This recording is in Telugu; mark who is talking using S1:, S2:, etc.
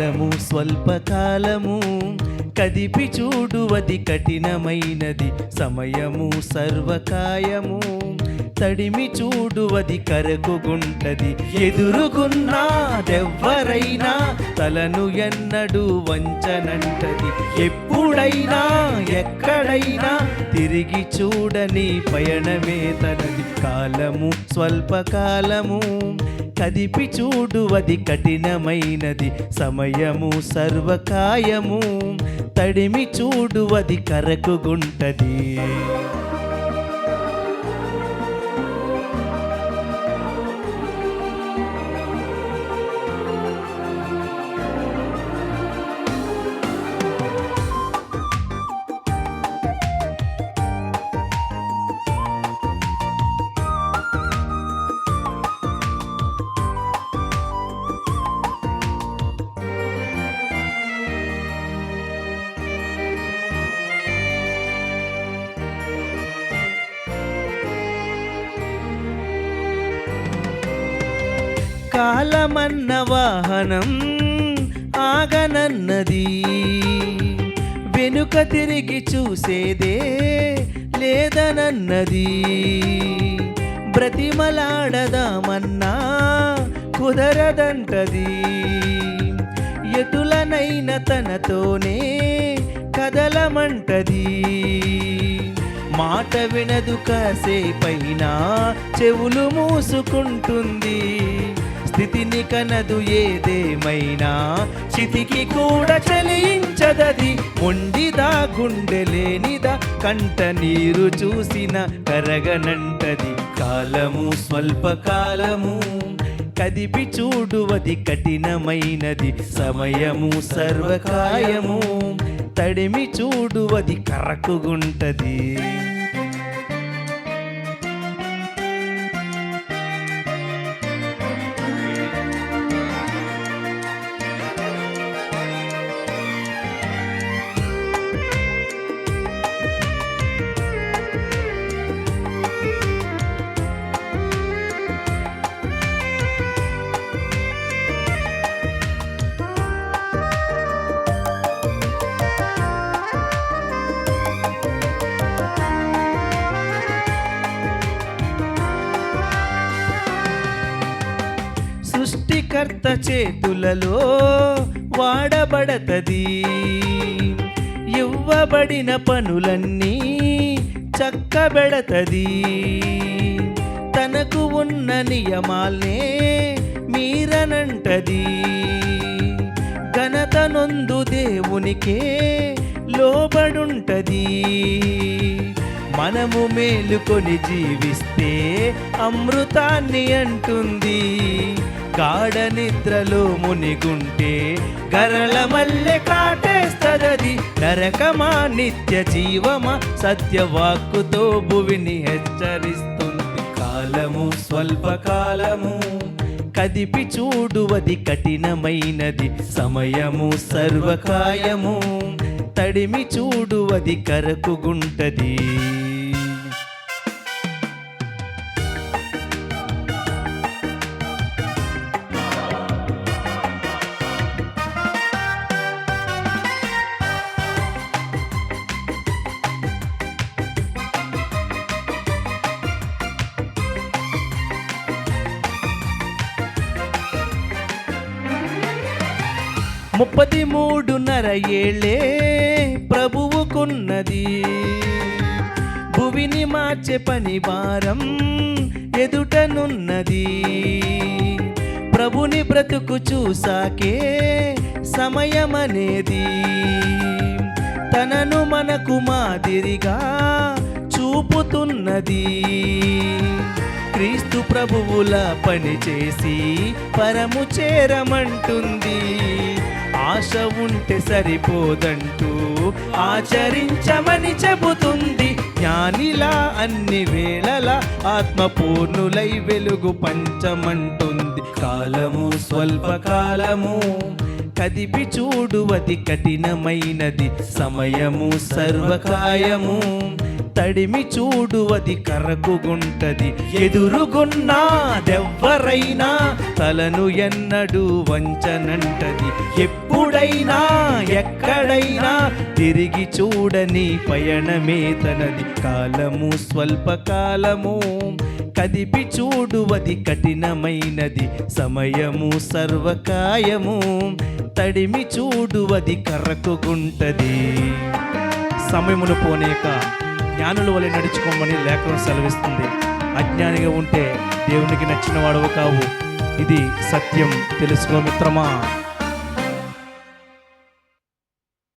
S1: కాలము స్వల్పకాలము కదిపి చూడువది కఠినమైనది. సమయము సర్వకాయము. తడిమి చూడువది కరకుగుంటది ఎదురుగున్నాదెవ్వరైనా తలను ఎన్నడు వంచనంటది. ఎప్పుడైనా ఎక్కడైనా తిరిగి చూడని పయనమే తనది. కాలము స్వల్పకాలము కదిపి చూడువది కఠినమైనది. సమయము సర్వకాయము తడిమి చూడువది కరకుగుంటది. కాలమన్న వాహనం ఆగనన్నది. వెనుక తిరిగి చూసేదే లేదనన్నది. బ్రతిమలాడదామన్నా కుదరదంటది. ఎటులనైన తనతోనే కదలమంటది. మాట వినదు కాసేపైనా చెవులు మూసుకుంటుంది. స్థితిని కనదు ఏదేమైనా చితికి కూడా చలించదది. మొండిదా గుండెలేనిదా కంట నీరు చూసిన కరగనంటది. కాలము స్వల్పకాలము కదిపి చూడువది కఠినమైనది. సమయము సర్వకాయము తడిమి చూడువది కరకుగుంటది. సృష్టికర్త చేతులలో వాడబడతది. ఇవ్వబడిన పనులన్నీ చక్కబెడతది. తనకు ఉన్న నియమాల్నే మీరనంటది. ఘనత నొందు దేవునికే లోబడుంటది. మనము మేలుకొని జీవిస్తే అమృతాన్ని అంటుంది. గాఢ నిద్రలో మునిగుంటే గరళ మల్లె కాటేస్తదది. నరకమా నిత్య జీవమా? సత్యవాక్కుతో భువిని హెచ్చరిస్తుంది. కాలము స్వల్పకాలము కదిపి చూడువది కఠినమైనది. సమయము సర్వకాయము. తడిమి చూడువది కరకుగుంటది. ముప్పది మూడున్నర ఏళ్ళే ప్రభువుకున్నది. భువిని మార్చే పని భారం ఎదుటనున్నది. ప్రభుని బ్రతుకు చూసాకే సమయమనేది. తనను మనకు మాదిరిగా చూపుతున్నది. క్రీస్తు ప్రభువుల పనిచేసి పరము చేరమంటుంది. ఆశ ఉంటే సరిపోదంటూ ఆచరించమని చెబుతుంది. జ్ఞానిలా అన్ని వేళలా ఆత్మపూర్ణులై వెలుగు పంచమంటుంది. కాలము స్వల్పకాలము కదిపి చూడువది కఠినమైనది. సమయము సర్వకాయము. తడిమి చూడువది కరకుగుంటది ఎదురుగున్నాదెవ్వరైనా తలను ఎన్నడు వంచనంటది. ఎప్పుడైనా ఎక్కడైనా తిరిగి చూడని పయనమే తనది. కాలము స్వల్పకాలము. కదిపి చూడువది కఠినమైనది. సమయము సర్వకాయము తడిమి చూడువది కర్రకుగుంటది సమయమును పోనేక జ్ఞానుల వలె నడుచుకోమని లేఖనం సెలవిస్తుంది. అజ్ఞానిగా ఉంటే దేవునికి నచ్చిన వాడవు కావు. ఇది సత్యం. తెలుసుకో మిత్రమా?